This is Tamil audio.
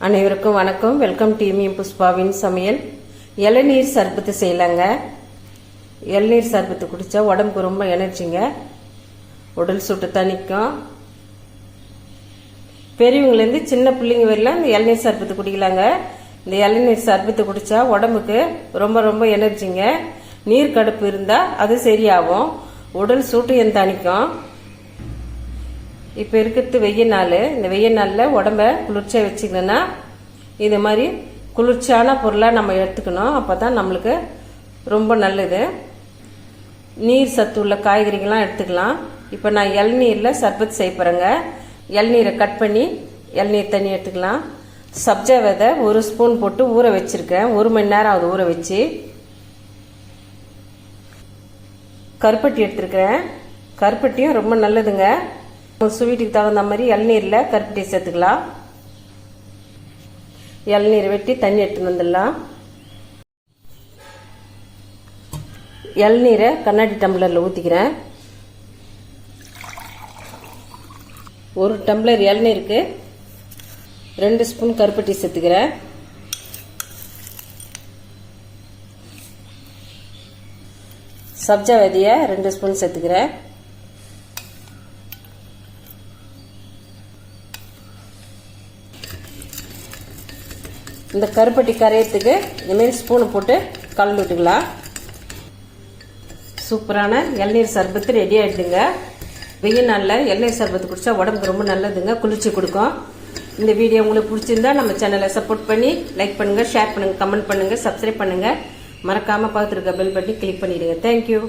அனைவருக்கும் வணக்கம். வெல்கம் டிமியும் புஷ்பாவின் சமையல். இளநீர் சர்பத்து செய்யலாங்க. இளநீர் சர்பத்து குடித்தா உடம்புக்கு ரொம்ப எனர்ஜிங்க. உடல் சுட்டு தணிக்கும். பெரியவங்கலேருந்து சின்ன பிள்ளைங்க வரலாம் இந்த இளநீர் சர்பத்து குடிக்கலாங்க. இந்த இளநீர் சர்பத்து குடித்தா உடம்புக்கு ரொம்ப ரொம்ப எனர்ஜிங்க. நீர் கடுப்பு இருந்தால் அது சரியாகும். உடல் சூட்டையும் தணிக்கும். இப்போ இருக்கிறது வெயில் நாள். இந்த வெயில் நாளில் உடம்ப குளிர்ச்சியாக வச்சுக்கணுன்னா இது மாதிரி குளிர்ச்சியான பொருளாக நம்ம எடுத்துக்கணும். அப்போ தான் நம்மளுக்கு ரொம்ப நல்லது. நீர் சத்து உள்ள காய்கறிகள்லாம் எடுத்துக்கலாம். இப்போ நான் இளநீரில் சர்பத் செய்ய போகிறேங்க இளநீரை கட் பண்ணி இளநீர் தண்ணி எடுத்துக்கலாம். சப்ஜா விதை ஒரு ஸ்பூன் போட்டு ஊற வச்சுருக்கேன். ஒரு மணி நேரம் அது ஊற வச்சு கருப்பட்டி எடுத்துருக்கிறேன். கருப்பட்டியும் ரொம்ப நல்லதுங்க. ஸ்வீட்டுக்கு தகுந்த மாதிரி இளநீரில் கருப்பட்டி சேர்த்துக்கலாம். இளநீர் வெட்டி தண்ணி எடுத்துன்னு வந்துடலாம். இளநீரை கண்ணாடி டம்ளரில் ஊற்றிக்கிறேன் ஒரு டம்ளர் இளநீருக்கு ரெண்டு ஸ்பூன் கருப்பட்டி சேர்த்துக்கிறேன். சப்ஜா விதையை ரெண்டு ஸ்பூன் சேர்த்துக்கிறேன். இந்த கருப்பட்டி கரையத்துக்கு இந்தமாரி ஸ்பூனை போட்டு கலந்து விட்டுக்கலாம். சூப்பரான இளநீர் சர்பத்து ரெடி ஆகிடுதுங்க வெயில் நாளில் இளநீர் சர்பத்து குடித்தா உடம்புக்கு ரொம்ப நல்லதுங்க குளிர்ச்சி கொடுக்கும். இந்த வீடியோ உங்களுக்கு பிடிச்சிருந்தா நம்ம சேனலை சப்போர்ட் பண்ணி லைக் பண்ணுங்கள் ஷேர் பண்ணுங்கள் கமெண்ட் பண்ணுங்கள் சப்ஸ்கிரைப் பண்ணுங்கள் மறக்காமல் பார்த்துருக்க பெல் பட்டி கிளிக் பண்ணிவிடுங்க தேங்க்யூ